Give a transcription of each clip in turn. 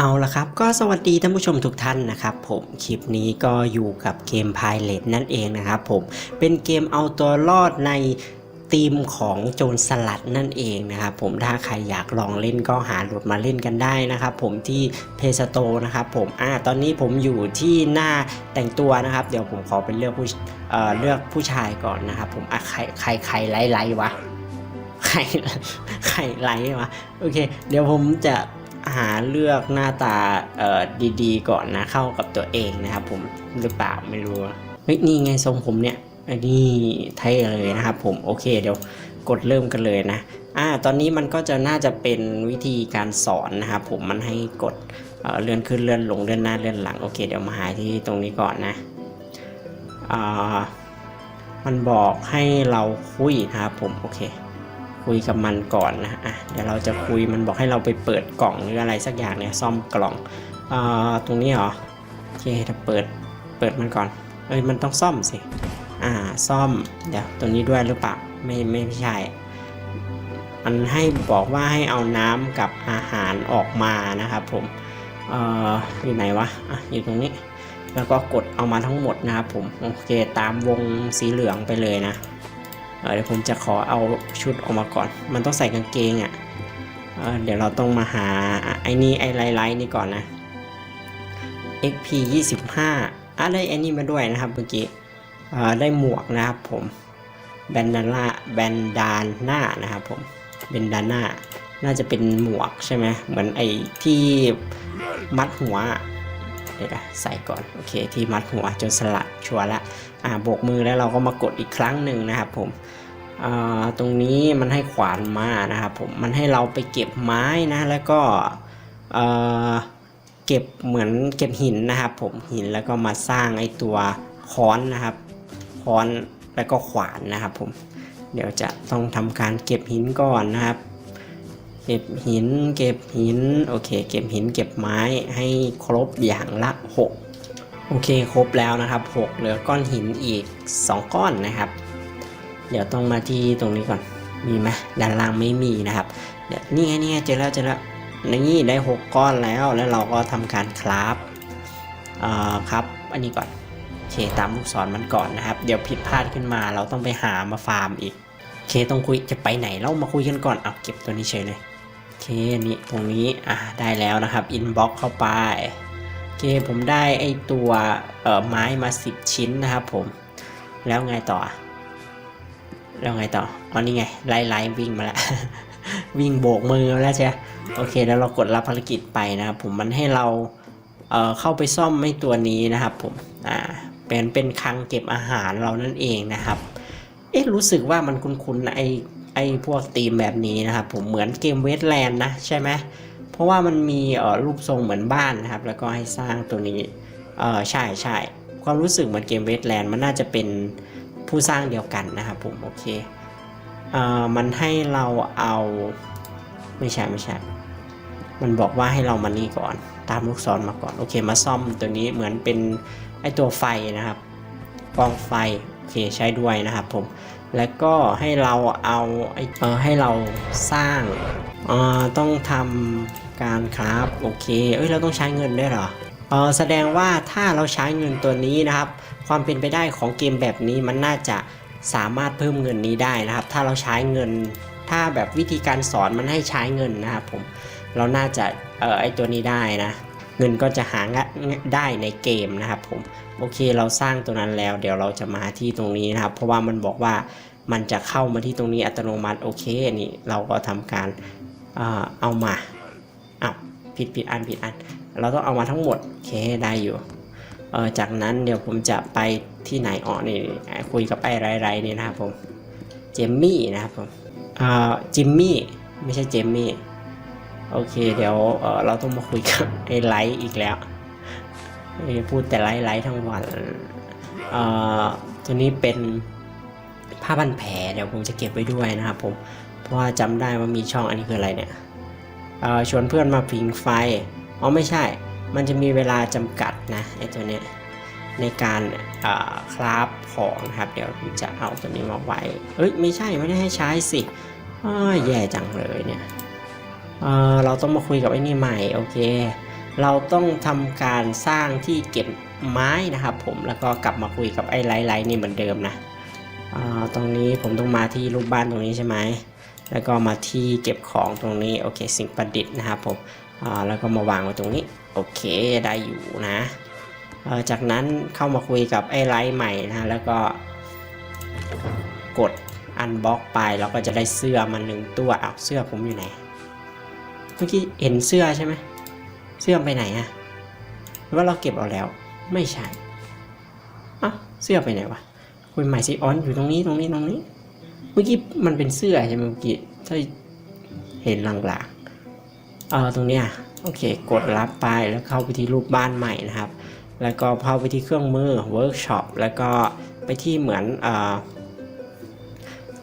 เอาละครับ ก็สวัสดีท่านผู้ชมทุกท่านนะครับผมคลิปนี้ก็อยู่กับเกม Pilot นั่นเองนะครับผมเป็นเกมเอาตัวรอดในธีมของโจรสลัดนั่นเองนะครับผมถ้าใครอยากลองเล่นก็หาโหลดมาเล่นกันได้นะครับผมที่เพสโตนะครับผมอ่าตอนนี้ผมอยู่ที่หน้าแต่งตัวนะครับ เดี๋ยวผมขอเป็นเลือกผู้เอ่อเลือกผู้ชายก่อนนะครับผมอะใครใครใครไล่ไล่วะไข่ไข่ไลท์วะโอเค เดี๋ยวผมจะ หาเลือกหน้าตาเอ่อดีๆ ก่อนนะเข้ากับตัวเองนะครับ ผมหรือเปล่าไม่รู้เฮ้ยนี่ไงทรงผมเนี่ยนนี้เท่เลยนะครับ ผมโอเคเดี๋ยวกดเริ่มกันเลยนะอ่าตอนนี้มันก็จะน่าจะเป็นวิธีการสอนนะครับผมมันให้กดเเลื่อนขึ้นเลื่อนลงเลื่อนหน้าเลื่อนหลังโอเคเดี๋ยวมาหาที่ตรงนี้ก่อนนะอ่ามันบอกให้เราคุยนะครับผมโอเค คุยกับมันก่อนนะอะเดี๋ยวเราจะคุยมันบอกให้เราไปเปิดกล่องหรืออะไรสักอย่างเนี่ยซ่อมกล่องอ่าตรงนี้เหรอโอเคถ้าเปิดเปิดมันก่อนเอ้ยมันต้องซ่อมสิอ่าซ่อมเดี๋ยวตัวนี้ด้วยหรือเปล่าไม่ไม่ใช่มันให้บอกว่าให้เอาน้ำกับอาหารออกมานะครับผมเอ่ออยู่ไหนวะอะอยู่ตรงนี้ แล้วก็กดเอามาทั้งหมดนะครับผมโอเคตามวงสีเหลืองไปเลยนะ เดี๋ยวผมจะขอเอาชุดออกมาก่อน มันต้องใส่กางเกงอะ่ะเเดี๋ยวเราต้องมาหาไอ้นี่ไอ้ไลไลนี่ก่อนนะ XP 25อะได้ไอ้นี่มาด้วยนะครับเมื่อกี้ได้หมวกนะครับผมแบนดาน่าแบนดานหน้านะครับผมเบนดาน่าน่าจะเป็นหมวกใช่ไหมเหมือนไอ้ที่มัดหัว เดี๋ยวนะใส่ก่อนโอเค ที่มัดหัวจนสลัดชัวร์ละอ่าโบกมือแล้วเราก็มากดอีกครั้งหนึ่งนะครับผมอ่าตรงนี้มันให้ขวานมานะครับผมมันให้เราไปเก็บไม้นะแล้วก็เอ่อเก็บเหมือนเก็บหินนะครับผมหินแล้วก็มาสร้างไอตัวค้อนนะครับค้อนแล้วก็ขวานนะครับผมเดี๋ยวจะต้องทำการเก็บหินก่อนนะครับ เก็บหิน เก็บหิน โอเค เก็บหิน เก็บไม้ให้ครบอย่างละ 6 โอเค ครบแล้วนะครับ 6 เหลือก้อนหินอีก 2 ก้อนนะครับ เดี๋ยวต้องมาที่ตรงนี้ก่อน มีไหมด้านล่างไม่มีนะครับ เดี๋ยวนี่ไงนี่ไงเจอแล้วเจอแล้วนี่ได้ 6 ก้อนแล้ว แล้วเราก็ทำการคราฟเอ่อครับ อันนี้ก่อนโอเคตามลูกศรมันก่อนนะครับ เดี๋ยวผิดพลาดขึ้นมา เราต้องไปหามาฟาร์มอีกโอเคต้องคุยจะไปไหนเรามาคุยกันก่อนเอาเก็บตัวนี้เฉยเลย นนี้ตรงนี้อะได้แล้วนะครับอินบ็อกเข้าไปโอเคผมได้ไอตัวเอ่อไม้มา 10 ชิ้นนะครับผม แล้วไงต่อ แล้วไงต่ออ๋อนี่ไงไล่ไล่วิ่งมาแล้ววิ่งโบกมือมาแล้วใช่โอเคแล้วเรากดรับภารกิจไปนะครับผมมันให้เราเอ่อเข้าไปซ่อมไม่ตัวนี้นะครับผมอ่าเป็นเป็นคลังเก็บอาหารเรานั่นเองนะครับ เอ๊ะรู้สึกว่ามันคุ้นๆนะไอ ไอพวกธีมแบบนี้นะครับผมเหมือนเกมเวทแลนด์นะใช่ไหมเพราะว่ามันมีเอ่อรูปทรงเหมือนบ้านนะครับ แล้วก็ให้สร้างตัวนี้เออใช่ใช่ความรู้สึกเหมือนเกมเวทแลนด์มันน่าจะเป็นผู้สร้างเดียวกันนะครับผมโอเคเอ่อมันให้เราเอาไม่ใช่ไม่ใช่ มันบอกว่าให้เรามานี่ก่อน ตามลูกศรมาก่อนโอเคมาซ่อมตัวนี้เหมือนเป็นไอตัวไฟนะครับกองไฟ เคใช้ด้วยนะครับผม แล้วก็ให้เราเอาเออให้เราสร้างเออต้องทำการครับโอเคเอ้ยเราต้องใช้เงินด้วยเหรอเออแสดงว่าถ้าเราใช้เงินตัวนี้นะครับ ความเป็นไปได้ของเกมแบบนี้มันน่าจะสามารถเพิ่มเงินนี้ได้นะครับ ถ้าเราใช้เงิน ถ้าแบบวิธีการสอนมันให้ใช้เงินนะครับผมเราน่าจะเออไอตัวนี้ได้นะ เงินก็จะหางได้ในเกมนะครับผมโอเคเราสร้างตัวนั้นแล้ว เดี๋ยวเราจะมาที่ตรงนี้นะครับ เพราะว่ามันบอกว่ามันจะเข้ามาที่ตรงนี้อัตโนมัติโอเคนี่เราก็ทำการเอามาอ้าผิดผิดอันผิดอัน เราต้องเอามาทั้งหมดโอเคได้อยู่เออจากนั้นเดี๋ยวผมจะไปที่ไหนอ๋อนี่คุยกับไอ้ไรไรนี่นะครับผมเจมมี่นะครับผมเออจิมมี่ไม่ใช่เจมมี่ โอเค เดี๋ยวเราต้องมาคุยกับไอ้ไลท์อีกแล้วพูดแต่ไลฟ์ไลฟ์ทั้งวันตัวนี้เป็นผ้าพันแผลเดี๋ยวผมจะเก็บไว้ด้วยนะครับผม เพราะว่าจำได้ว่ามีช่องอันนี้คืออะไรเนี่ยชวนเพื่อนมาผิงไฟ อ๋อไม่ใช่ มันจะมีเวลาจำกัดนะไอ้ตัวเนี้ยในการคราฟของนะครับ เดี๋ยวผมจะเอาตัวนี้มาไว้ เอ้ยไม่ใช่ไม่ได้ให้ใช้สิแย่จังเลยเนี่ย เออเราต้องมาคุยกับไอ้นี่ใหม่โอเค เราต้องทำการสร้างที่เก็บไม้นะครับ ผมแล้วก็กลับมาคุยกับไอ้ไลท์ไลท์นี่เหมือนเดิมนะตรงนี้ผมต้องมาที่รูปบ้านตรงนี้ใช่ไหม แล้วก็มาที่เก็บของตรงนี้โอเคสิ่งประดิษฐ์นะครับผมแล้วก็มาวางไว้ตรงนี้โอเคได้อยู่นะจากนั้นเข้ามาคุยกับไอ้ไลท์ใหม่นะแล้วก็กดอันบล็อกไปแล้วก็จะได้เสื้อมาหนึ่งตัวอ้าวเสื้อผมอยู่ไหน เมื่อกี้เห็นเสื้อใช่ไหม เสื้อไปไหนอะหรือว่าเราเก็บเอาแล้ว ไม่ใช่อะเสื้อไปไหนวะคุยใหม่สิออนอยู่ตรงนี้ตรงนี้ตรงนี้ เมื่อกี้มันเป็นเสื้อใช่ไหมเมื่อกี้ถ้าเห็นหลางๆเออตรงเนี้ยโอเค กดรับไปแล้วเข้าไปที่รูปบ้านใหม่นะครับ แล้วก็เข้าไปที่เครื่องมือเวิร์กช็อปแล้วก็ไปที่เหมือนเอ่อ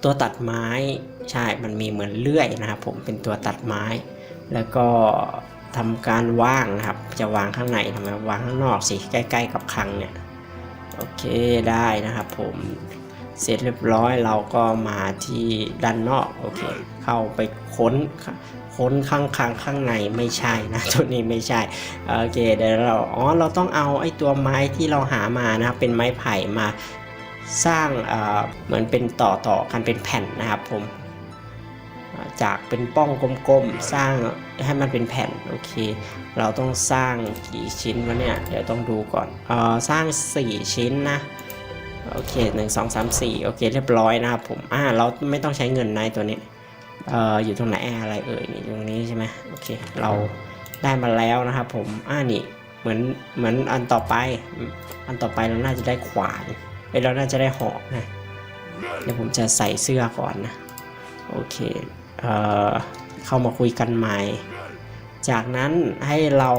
ตัวตัดไม้ใช่ มันมีเหมือนเลื่อยนะครับผมเป็นตัวตัดไม้ แล้วก็ทำการวางนะครับ จะวางข้างในทำไมวางข้างนอกสิใกล้ ๆ กับคลังเนี่ยโอเคได้นะครับผมเสร็จเรียบร้อยเราก็มาที่ด้านนอกโอเคเข้าไปค้นค้นข้างคลังข้างในไม่ใช่นะตัวนี้ไม่ใช่โอเคเดี๋ยวเราอ๋อเราต้องเอาไอ้ตัวไม้ที่เราหามานะครับเป็นไม้ไผ่มาสร้างเอ่อเหมือนเป็นต่อต่อกันเป็นแผ่นนะครับผม จากเป็นป้องกลมๆ สร้างให้มันเป็นแผ่นโอเค เราต้องสร้างกี่ชิ้นวะเนี่ย เดี๋ยวต้องดูก่อนเออสร้าง 4 ชิ้นนะโอเค1 2 3 4โอเคเรียบร้อยนะครับผมอ่าเราไม่ต้องใช้เงินในตัวนี้เอ่ออยู่ตรงไหนอะไรเอ่ยนี่ตรงนี้ใช่ไหมโอเคเราได้มาแล้วนะครับผมอ่านี่เหมือนเหมือนอันต่อไป อันต่อไปเราน่าจะได้ขวานเอ้เราน่าจะได้หอกนะเดี๋ยวผมจะใส่เสื้อก่อนนะโอเค เเข้ามาคุยกันใหม่ จากนั้นให้เรา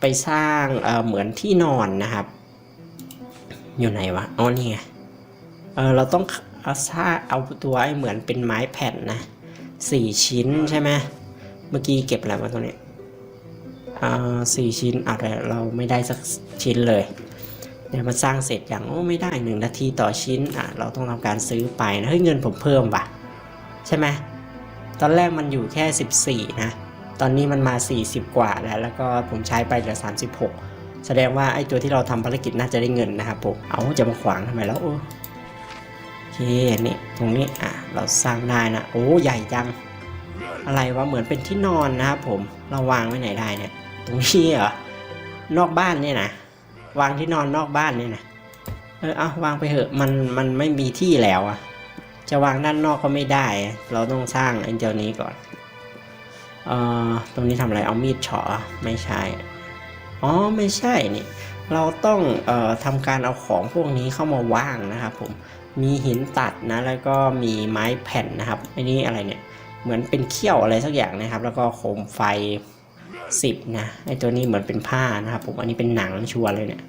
ไปสร้างเเหมือนที่นอนนะครับ อยู่ไหนวะอ๋อนี่ไงเเราต้องเอาสร้างเอาตัวไอ้เหมือนเป็นไม้แผ่นนะสี่ชิ้นใช่ไหมเมื่อกี้เก็บอะไรมาตรงนี้อ่าสี่ชิ้นอะไรเราไม่ได้สักชิ้นเลย เดี๋ยวมันสร้างเสร็จอย่างโอ้ไม่ได้หนึ่งนาทีต่อชิ้นอะเราต้องทำการซื้อไปนะเฮ้ยเงินผมเพิ่มว่ะใช่ไหมตอนแรกมันอยู่แค่ 14 นะ ตอนนี้มันมา 40 กว่าแล้ว แล้วก็ผมใช้ไปเหลือ 36 แสดงว่าไอ้ตัวที่เราทำภารกิจน่าจะได้เงินนะครับผม เอาจะมาขวางทำไมแล้วโอ้โอเคนี่ตรงนี้อะเราสร้างได้นะ โอ้ใหญ่จัง อะไรวะเหมือนเป็นที่นอนนะครับผม เราวางไว้ไหนได้เนี่ย ตรงนี้เหรอ นอกบ้านเนี่ยนะ วางที่นอนนอกบ้านเนี่ยนะเออเอาวางไปเถอะมันมันไม่มีที่แล้วอะจะวางด้านนอกก็ไม่ได้ เราต้องสร้างไอ้เจ้านี้ก่อนเอ่อตรงนี้ทำอะไรเอามีดเฉาะไม่ใช่อ๋อไม่ใช่นี่เราต้องเอ่อทำการเอาของพวกนี้เข้ามาวางนะครับผมมีหินตัดนะแล้วก็มีไม้แผ่นนะครับไอ้นี่อะไรเนี่ยเหมือนเป็นเขี้ยวอะไรสักอย่างนะครับ แล้วก็โคมไฟ สิบนะไอตัวนี้เหมือนเป็นผ้านะครับผมอันนี้เป็นหนังชัวร์เลยเนี่ย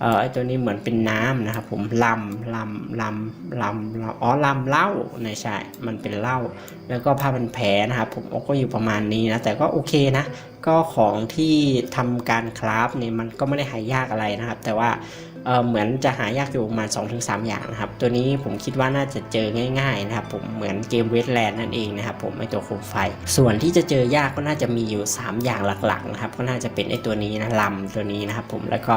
เอ่อไอตัวนี้เหมือนเป็นน้ำนะครับผมลำลำลำลำอ๋อลำเหล้าในใช่มันเป็นเหล้าแล้วก็ผ้าพันแผลนะครับผมก็อยู่ประมาณนี้นะแต่ก็โอเคนะ ก็ของที่ทำการคราฟเนี่ยมันก็ไม่ได้หายากอะไรนะครับ แต่ว่า เเหมือนจะหายากอยู่ประมาณ 2-3 อย่างนะครับ ตัวนี้ผมคิดว่าน่าจะเจอง่ายๆนะครับผมเหมือนเกมเวทแลนด์นั่นเองนะครับผมไอตัวโคมไฟ ส่วนที่จะเจอยากก็น่าจะมีอยู่ 3 อย่างหลักๆนะครับก็น่าจะเป็นไอตัวนี้นะลำตัวนี้นะครับผมแล้วก็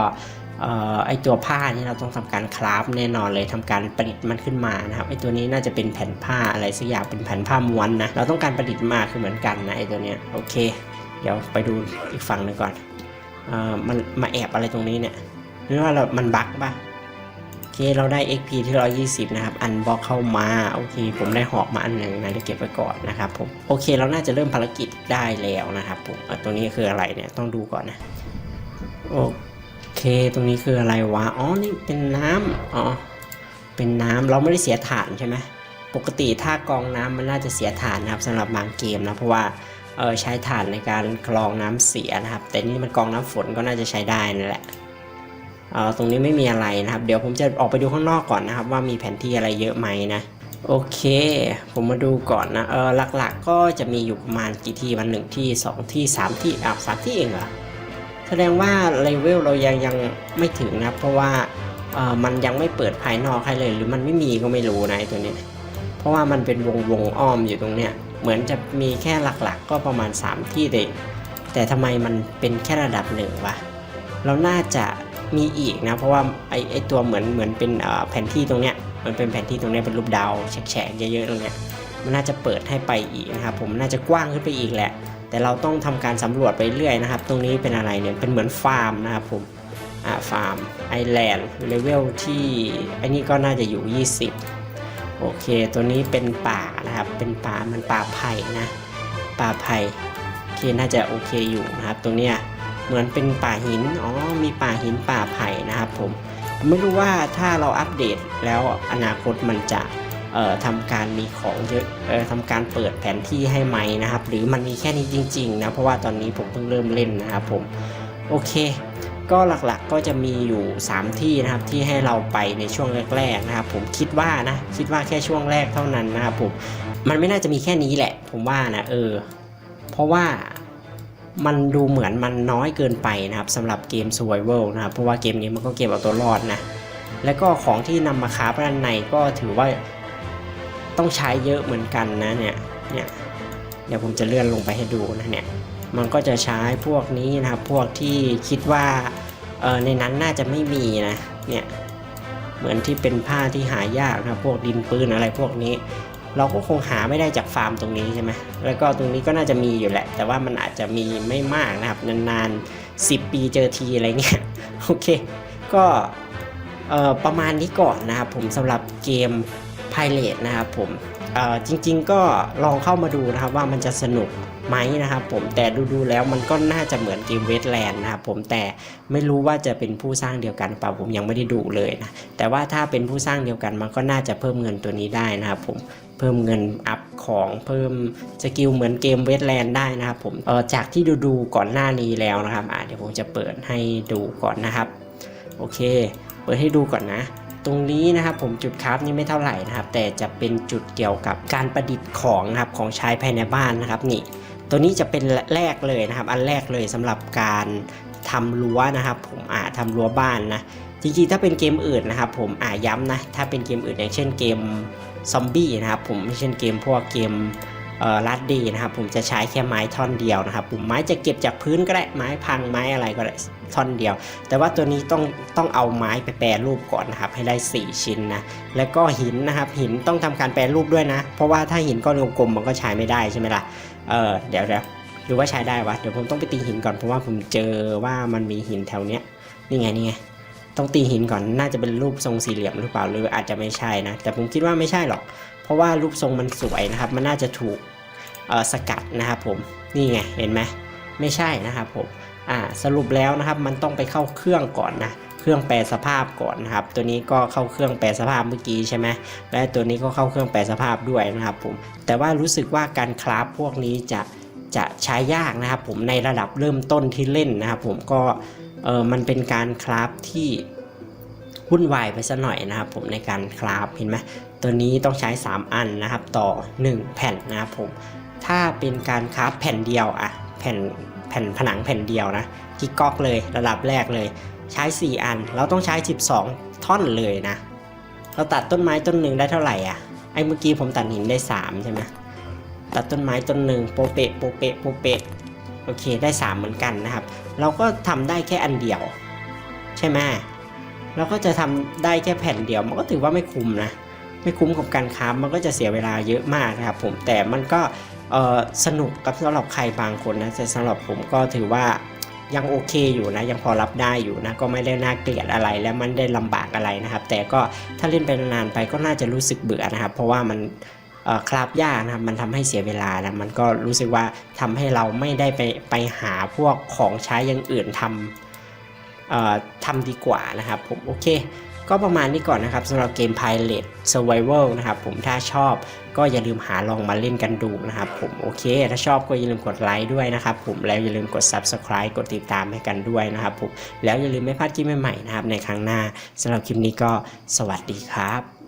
ออไอตัวผ้านี่เราต้องทำการคราฟแน่นอนเลยทำการประดิษฐ์มันขึ้นมานะครับไอตัวนี้น่าจะเป็นแผ่นผ้าอะไรสักอย่างเป็นแผ่นผ้าม้วนนะเราต้องการประดิษฐ์มาคือเหมือนกันนะไอตัวเนี้ยโอเค เดี๋ยวไปดูอีกฝั่งหนึ่งก่อนออมันมาแอบอะไรตรงนี้เนี่ย หรือว่าเรามันบั๊กปะโอเคเราได้ XP ที่ 120 นะครับ อันบล็อกเข้ามา โอเค ผมได้หอกมาอันหนึ่งนะเดี๋ยวเก็บไว้ก่อนนะครับผม โอเค เราน่าจะเริ่มภารกิจได้แล้วนะครับผมอะตรงนี้คืออะไรเนี่ย ต้องดูก่อนนะ โอเค ตรงนี้คืออะไรวะ อ๋อ นี่เป็นน้ำอ๋อ เป็นน้ำ เราไม่ได้เสียฐานใช่ไหมปกติถ้ากรองน้ำมันน่าจะเสียฐานนะครับสำหรับบางเกมนะเพราะว่าเออใช้ฐานในการกรองน้ำเสียนะครับ แต่นี่มันกรองน้ำฝนก็น่าจะใช้ได้นั่นแหละ ตรงนี้ไม่มีอะไรนะครับ เดี๋ยวผมจะออกไปดูข้างนอกก่อนนะครับ ว่ามีแผนที่อะไรเยอะไหมนะโอเค ผมมาดูก่อนนะ เออหลักๆก็จะมีอยู่ประมาณกี่ที่วันหนึ่งที่สองที่สามที่อ้าวสามที่เองเหรอ แสดงว่าเลเวลเรายังยังไม่ถึงนะ เพราะว่าเออมันยังไม่เปิดภายนอกให้เลย หรือมันไม่มีก็ไม่รู้นะตัวนี้ เพราะว่ามันเป็นวงวงอ้อมอยู่ตรงเนี้ย เหมือนจะมีแค่หลักๆ ก็ประมาณ 3 ที่เด็กแต่ทำไมมันเป็นแค่ระดับหนึ่งวะ เราน่าจะ มีอีกนะ เพราะว่าไอไอตัวเหมือนเหมือนเป็นเอ่อแผนที่ตรงเนี้ยมันเป็นแผนที่ตรงเนี้ยเป็นรูปดาวแฉกๆเยอะๆตรงเนี้ยมันน่าจะเปิดให้ไปอีกนะครับผมน่าจะกว้างขึ้นไปอีกแหละ แต่เราต้องทำการสำรวจไปเรื่อยนะครับ ตรงนี้เป็นอะไรเนี่ยเป็นเหมือนฟาร์มนะครับผมอ่าฟาร์มไอแลนด์เลเวลที่อันนี้ก็น่าจะอยู่ 20 โอเค ตัวนี้เป็นป่านะครับเป็นป่ามันป่าไผ่นะป่าไผ่โอเคน่าจะโอเคอยู่นะครับตรงเนี้ย เหมือนเป็นป่าหิน อ๋อ มีป่าหินป่าไผ่นะครับผม ไม่รู้ว่าถ้าเราอัปเดตแล้วอนาคตมันจะเอ่อทำการมีของเยอะเอ่อทำการเปิดแผนที่ให้ไหมนะครับ หรือมันมีแค่นี้จริงๆนะ เพราะว่าตอนนี้ผมเพิ่งเริ่มเล่นนะครับผม โอเค ก็หลักๆก็จะมีอยู่ 3 ที่นะครับที่ให้เราไปในช่วงแรกๆนะครับ ผมคิดว่านะ คิดว่าแค่ช่วงแรกเท่านั้นนะครับผม มันไม่น่าจะมีแค่นี้แหละ ผมว่านะเออ เพราะว่า มันดูเหมือนมันน้อยเกินไปนะครับสำหรับเกม Survival นะครับ เพราะว่าเกมนี้มันก็เกมเอาตัวรอดนะ แล้วก็ของที่นำมาค้าด้านในก็ถือว่าต้องใช้เยอะเหมือนกันนะเนี่ยเนี่ยเดี๋ยวผมจะเลื่อนลงไปให้ดูนะเนี่ยมันก็จะใช้พวกนี้นะครับพวกที่คิดว่าเออในนั้นน่าจะไม่มีนะเนี่ยเหมือนที่เป็นผ้าที่หายากนะพวกดินปืนอะไรพวกนี้ เราก็คงหาไม่ได้จากฟาร์มตรงนี้ใช่ไหมแล้วก็ตรงนี้ก็น่าจะมีอยู่แหละ แต่ว่ามันอาจจะมีไม่มากนะครับ นานๆ 10 ปีเจอทีอะไรเงี้ย โอเค ก็ประมาณนี้ก่อนนะครับผมสำหรับเกม Pilot นะครับผมจริงๆก็ลองเข้ามาดูนะครับว่ามันจะสนุกไหมนะครับผมแต่ดูๆแล้วมันก็น่าจะเหมือนเกมเวทแลนด์นะครับผมแต่ไม่รู้ว่าจะเป็นผู้สร้างเดียวกันเปล่าผมยังไม่ได้ดูเลยนะแต่ว่าถ้าเป็นผู้สร้างเดียวกันมันก็น่าจะเพิ่มเงินตัวนี้ได้นะครับผม เพิ่มเงินอัพของเพิ่มสกิลเหมือนเกมเวทแลนด์ได้นะครับผมเออจากที่ดูๆก่อนหน้านี้แล้วนะครับอะเดี๋ยวผมจะเปิดให้ดูก่อนนะครับ โอเค เปิดให้ดูก่อนนะตรงนี้นะครับผมจุดคราฟนี่ไม่เท่าไหร่นะครับ แต่จะเป็นจุดเกี่ยวกับการประดิษฐ์ของนะครับของใช้ภายในบ้านนะครับนี่ ตัวนี้จะเป็นแรกเลยนะครับ อันแรกเลยสำหรับการทำรั้วนะครับ ผมอ่าทำรั้วบ้านนะ จริงๆถ้าเป็นเกมอื่นนะครับผมอ่าย้ำนะถ้าเป็นเกมอื่นอย่างเช่นเกมซอมบี้นะครับผมไม่เช่นเกมพวกเกมเอ่อลัดดีนะครับผมจะใช้แค่ไม้ท่อนเดียวนะครับผมไม้จะเก็บจากพื้นก็ได้ไม้พังไม้อะไรก็ได้ท่อนเดียว แต่ว่าตัวนี้ต้องต้องเอาไม้ไปแปรรูปก่อนนะครับให้ได้ 4 ชิ้นนะแล้วก็หินนะครับหินต้องทำการแปรรูปด้วยนะ เพราะว่าถ้าหินก้อนกลมมันก็ใช้ไม่ได้ใช่ไหมล่ะเออเดี๋ยวเดี๋ยวหรือว่าใช้ได้วะเดี๋ยวผมต้องไปตีหินก่อนเพราะว่าผมเจอว่ามันมีหินแถวเนี้ยนี่ไงนี่ไง ต้องตีหินก่อนน่าจะเป็นรูปทรงสี่เหลี่ยมหรือเปล่าหรืออาจจะไม่ใช่นะ แต่ผมคิดว่าไม่ใช่หรอก เพราะว่ารูปทรงมันสวยนะครับ มันน่าจะถูกสกัดนะครับผมนี่ไงเห็นไหมไม่ใช่นะครับผมอ่าสรุปแล้วนะครับมันต้องไปเข้าเครื่องก่อนนะเครื่องแปลสภาพก่อนนะครับ ตัวนี้ก็เข้าเครื่องแปลสภาพเมื่อกี้ใช่ไหมและตัวนี้ก็เข้าเครื่องแปลสภาพด้วยนะครับผมแต่ว่ารู้สึกว่าการคราฟพวกนี้จะจะใช้ยากนะครับผมในระดับเริ่มต้นที่เล่นนะครับผมก็ เออมันเป็นการคราฟที่วุ่นวายไปซะหน่อยนะครับผมในการคราฟเห็นไหมตัวนี้ต้องใช้ 3 อันนะครับต่อ 1 แผ่นนะครับผมถ้าเป็นการคราฟแผ่นเดียวอะแผ่นแผ่นผนังแผ่นเดียวนะกิ๊กก๊อกเลยระดับแรกเลย ใช้ 4 อัน เราต้องใช้ 12 ท่อนเลยนะ เราตัดต้นไม้ต้นหนึ่งได้เท่าไหร่อะไอ้เมื่อกี้ผมตัดหินได้ 3 ใช่ไหมตัดต้นไม้ต้นหนึ่งโปเปะโปเปะโปเปะ โอเคได้ 3 เหมือนกันนะครับ เราก็ทำได้แค่อันเดียว ใช่ไหมเราก็จะทำได้แค่แผ่นเดียว มันก็ถือว่าไม่คุ้มนะ ไม่คุ้มกับการค้ามันก็จะเสียเวลาเยอะมากนะครับผมแต่มันก็สนุกกับสำหรับใครบางคนนะแต่สำหรับผมก็ถือว่ายังโอเคอยู่นะยังพอรับได้อยู่นะก็ไม่ได้น่าเกลียดอะไรและมันได้ลำบากอะไรนะครับ แต่ก็ถ้าเล่นไปนานๆไปก็น่าจะรู้สึกเบื่อนะครับ เพราะว่ามัน คราบยากนะครับมันทำให้เสียเวลานะมันก็รู้สึกว่าทำให้เราไม่ได้ไปไปหาพวกของใช้อย่างอื่นทำทำดีกว่านะครับผมโอเคก็ประมาณนี้ก่อนนะครับสำหรับเกม Pilot Survival นะครับผมถ้าชอบก็อย่าลืมหาลองมาเล่นกันดูนะครับผมโอเค ถ้าชอบก็อย่าลืมกดไลค์ด้วยนะครับผมแล้วอย่าลืมกด Subscribe กดติดตามให้กันด้วยนะครับผมแล้วอย่าลืมไม่พลาดคลิปใหม่ๆนะครับในครั้งหน้าสำหรับคลิปนี้ก็สวัสดีครับ